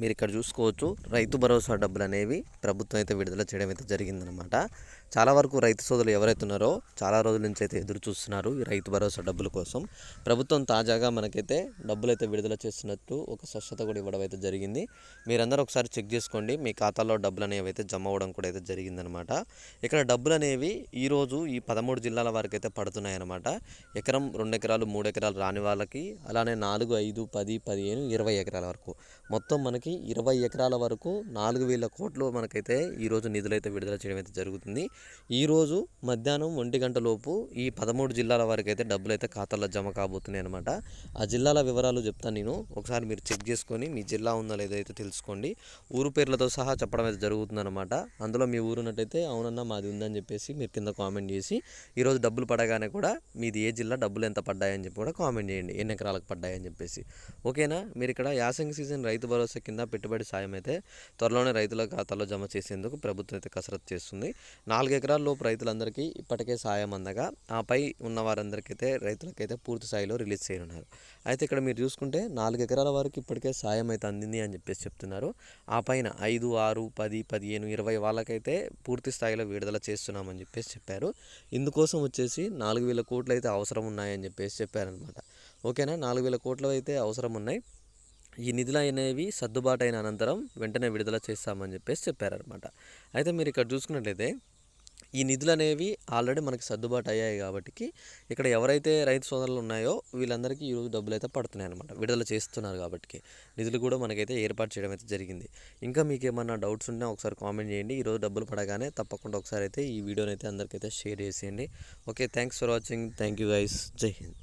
మీరు ఇక్కడ చూసుకోవచ్చు. రైతు భరోసా డబ్బులు అనేవి ప్రభుత్వం అయితే విడుదల చేయడం అయితే జరిగిందనమాట చాలా వరకు రైతు సోదరులు ఎవరైతే ఉన్నారో చాలా రోజుల నుంచి అయితే ఎదురు చూస్తున్నారు ఈ రైతు భరోసా డబ్బుల కోసం. ప్రభుత్వం తాజాగా మనకైతే డబ్బులు అయితే విడుదల చేస్తున్నట్టు ఒక స్పష్టత కూడా ఇవ్వడం అయితే జరిగింది. మీరందరూ ఒకసారి చెక్ చేసుకోండి. మీ ఖాతాలో డబ్బులు అనేవి అయితే జమ అవ్వడం కూడా అయితే జరిగిందనమాట ఇక్కడ డబ్బులు అనేవి ఈరోజు ఈ పదమూడు జిల్లాల వరకు అయితే పడుతున్నాయన్నమాట. ఎకరం రెండు ఎకరాలు మూడు ఎకరాలు రాని వాళ్ళకి అలానే నాలుగు ఐదు పది పదిహేను ఇరవై ఎకరాల వరకు. మొత్తం మనకి ఇరవై ఎకరాల వరకు నాలుగు వేల కోట్లు మనకైతే ఈరోజు నిధులైతే విడుదల చేయడం అయితే జరుగుతుంది. ఈరోజు మధ్యాహ్నం ఒంటి గంట లోపు ఈ పదమూడు జిల్లాల వరకు అయితే డబ్బులు అయితే ఖాతాలో జమ కాబోతున్నాయి అనమాట ఆ జిల్లాల వివరాలు చెప్తాను నేను. ఒకసారి మీరు చెక్ చేసుకొని మీ జిల్లా ఉందా లేదో అయితే తెలుసుకోండి ఊరు పేర్లతో సహా చెప్పడం అయితే జరుగుతుందన్నమాట అందులో మీ ఊరు ఉన్నట్టయితే అవునన్నా మాది ఉందని చెప్పేసి మీరు కింద కామెంట్ చేసి ఈరోజు డబ్బులు పడగానే కూడా మీది ఏ జిల్లా డబ్బులు ఎంత పడ్డాయని చెప్పి కూడా కామెంట్ చేయండి. ఎన్ని ఎకరాలకు పడ్డాయని చెప్పేసి. ఓకేనా? మీరు ఇక్కడ యాసంగి సీజన్ రైతు భరోసా కింద పెట్టుబడి సాయం అయితే త్వరలోనే రైతుల ఖాతాలో జమ చేసేందుకు ప్రభుత్వం అయితే కసరత్తు చేస్తుంది. నాలుగు ఎకరాల లోపు రైతులందరికీ ఇప్పటికే సాయం అందగా ఆపై ఉన్న వారందరికీ అయితే రైతులకైతే పూర్తి స్థాయిలో రిలీజ్ చేయనున్నారు. అయితే ఇక్కడ మీరు చూసుకుంటే నాలుగు ఎకరాల వరకు ఇప్పటికే సాయం అయితే అందింది అని చెప్పేసి చెప్తున్నారు. ఆ పైన ఐదు ఆరు పది పదిహేను ఇరవై వాళ్ళకైతే పూర్తి స్థాయిలో విడుదల చేస్తున్నామని చెప్పేసి చెప్పారు. ఇందుకోసం వచ్చేసి నాలుగు వేల కోట్లు అయితే అవసరం ఉన్నాయని చెప్పేసి చెప్పారనమాట ఓకేనా? నాలుగు వేల కోట్లు అయితే అవసరం ఉన్నాయి. ఈ నిధులు అనేవి సర్దుబాటు అయిన అనంతరం వెంటనే విడుదల చేస్తామని చెప్పేసి చెప్పారనమాట అయితే మీరు ఇక్కడ చూసుకున్నట్లయితే ఈ నిధులు అనేవి ఆల్రెడీ మనకి సర్దుబాటు అయ్యాయి కాబట్టి ఇక్కడ ఎవరైతే రైతు సోదరులు ఉన్నాయో వీళ్ళందరికీ ఈరోజు డబ్బులు అయితే పడుతున్నాయి అనమాట విడుదల చేస్తున్నారు కాబట్టి నిధులు కూడా మనకైతే ఏర్పాటు చేయడం అయితే జరిగింది. ఇంకా మీకు ఏమన్నా డౌట్స్ ఉంటే ఒకసారి కామెంట్ చేయండి. ఈరోజు డబ్బులు పడగానే తప్పకుండా ఒకసారి అయితే ఈ వీడియోని అయితే అందరికైతే షేర్ చేసేయండి. Okay thanks for watching. Thank you guys. జై హింద్.